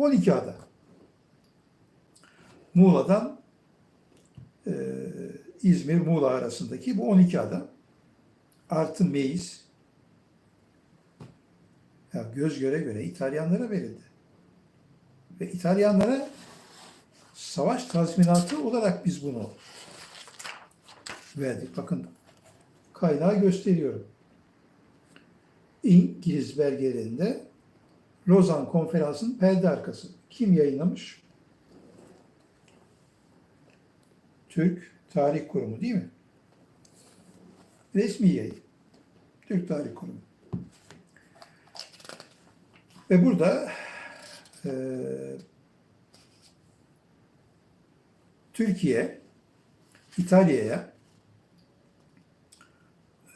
12 ada. Muğla'dan e, İzmir, Muğla arasındaki bu 12 ada. Artı Meis. Ya göz göre göre İtalyanlara verildi. Ve İtalyanlara savaş tazminatı olarak biz bunu verdik. Bakın kaynağı gösteriyorum. İngiliz belgelerinde Lozan Konferansı'nın perde arkası. Kim yayınlamış? Türk Tarih Kurumu değil mi? Resmi yayın. Türk Tarih Kurumu. Ve burada e, Türkiye İtalya'ya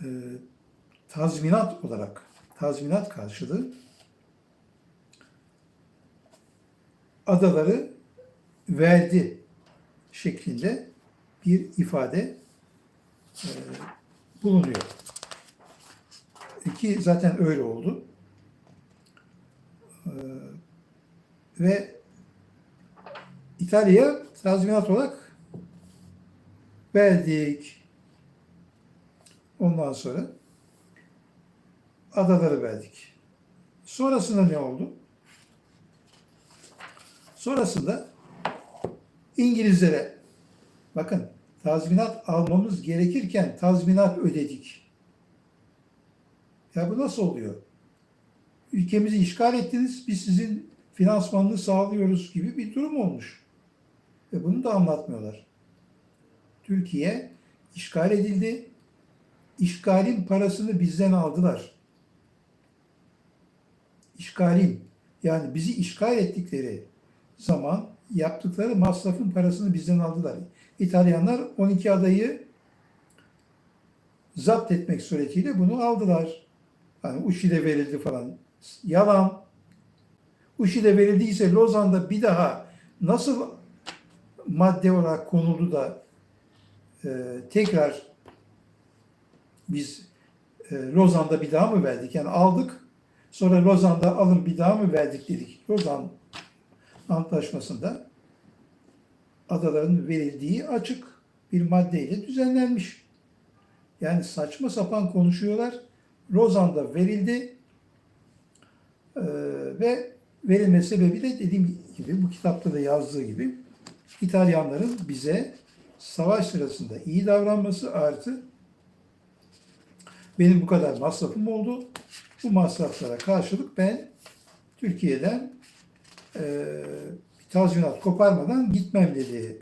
e, tazminat olarak tazminat karşılığı adaları verdi şeklinde bir ifade e, bulunuyor. Ki zaten öyle oldu. E, ve İtalya'ya tazminat olarak verdik. Ondan sonra adaları verdik. Sonrasında ne oldu? Sonrasında İngilizlere bakın tazminat almamız gerekirken tazminat ödedik. Ya bu nasıl oluyor? Ülkemizi işgal ettiniz, biz sizin finansmanını sağlıyoruz gibi bir durum olmuş. Ve bunu da anlatmıyorlar. Türkiye işgal edildi. İşgalin parasını bizden aldılar. İşgalin yani bizi işgal ettikleri zaman yaptıkları masrafın parasını bizden aldılar. İtalyanlar 12 adayı zapt etmek suretiyle bunu aldılar. Hani Uşi'de verildi falan. Yalan. Uşi'de verildiyse Lozan'da bir daha nasıl madde olarak konuldu da e, tekrar biz e, Lozan'da bir daha mı verdik? Yani aldık sonra Lozan'da alın bir daha mı verdik dedik. Lozan Antlaşması'nda adaların verildiği açık bir maddeyle düzenlenmiş. Yani saçma sapan konuşuyorlar. Lozan'da verildi ee, ve verilme sebebi de dediğim gibi bu kitapta da yazdığı gibi İtalyanların bize savaş sırasında iyi davranması artı benim bu kadar masrafım oldu. Bu masraflara karşılık ben Türkiye'den e, tazminat koparmadan gitmem dedi.